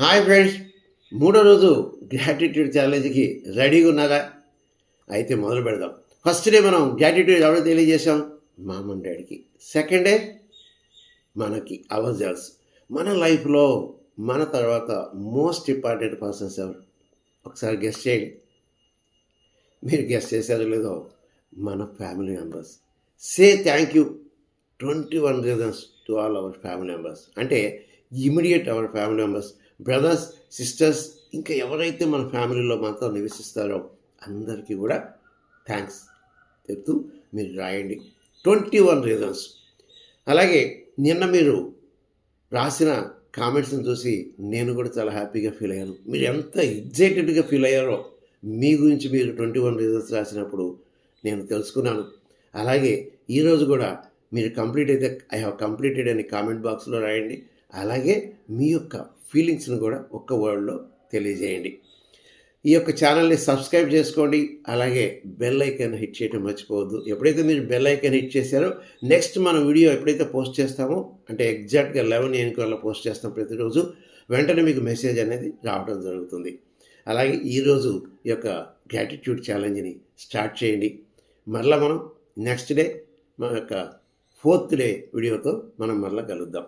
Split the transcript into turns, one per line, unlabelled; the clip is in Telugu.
Hi friends. మూడో రోజు గ్రాటిట్యూడ్ ఛాలెంజ్కి రెడీగా ఉన్నారా? అయితే మొదలు పెడదాం. ఫస్ట్ డే మనం గ్రాటిట్యూడ్ ఎవరో తెలియజేసాం మామన్ డాడీకి. సెకండ్ డే మనకి అవర్ మన లైఫ్లో మన తర్వాత మోస్ట్ ఇంపార్టెంట్ పర్సన్స్ ఎవరు? ఒకసారి గెస్ట్ చేయండి. మీరు గెస్ట్ చేశారో లేదో మన family members say thank you twenty one reasons to all our family members అంటే immediate our family members brothers sisters ఇంకా ఎవరైతే మన ఫ్యామిలీలో మాత్రం నివసిస్తారో అందరికీ కూడా థ్యాంక్స్ చెప్తూ మీరు రాయండి. ట్వంటీ వన్ రీజన్స్ అలాగే నిన్న మీరు రాసిన కామెంట్స్ని చూసి నేను కూడా చాలా హ్యాపీగా ఫీల్ అయ్యాను. మీరు ఎంత ఎగ్జైటెడ్గా ఫీల్ అయ్యారో మీ గురించి మీరు ట్వంటీ వన్ రీజన్స్ రాసినప్పుడు నేను తెలుసుకున్నాను. అలాగే ఈరోజు కూడా మీరు కంప్లీట్ అయితే ఐ హ్యావ్ కంప్లీటెడ్ అని కామెంట్ బాక్స్లో రాయండి. అలాగే మీ యొక్క ఫీలింగ్స్ని కూడా ఒక్క వర్డ్లో తెలియజేయండి. ఈ యొక్క ఛానల్ని సబ్స్క్రైబ్ చేసుకోండి. అలాగే బెల్ ఐకాన్ హిట్ చేయడం మర్చిపోవద్దు. ఎప్పుడైతే మీరు బెల్ ఐకాన్ హిట్ చేశారో నెక్స్ట్ మన వీడియో ఎప్పుడైతే పోస్ట్ చేస్తామో అంటే ఎగ్జాక్ట్గా లెవెన్ ఏనుకు వల్ల పోస్ట్ చేస్తాం ప్రతిరోజు వెంటనే మీకు మెసేజ్ అనేది రావడం జరుగుతుంది. అలాగే ఈరోజు ఈ యొక్క గ్రాటిట్యూడ్ ఛాలెంజ్ని స్టార్ట్ చేయండి. మరలా మనం నెక్స్ట్ డే మన యొక్క ఫోర్త్ డే వీడియోతో మనం మరలా కలుద్దాం.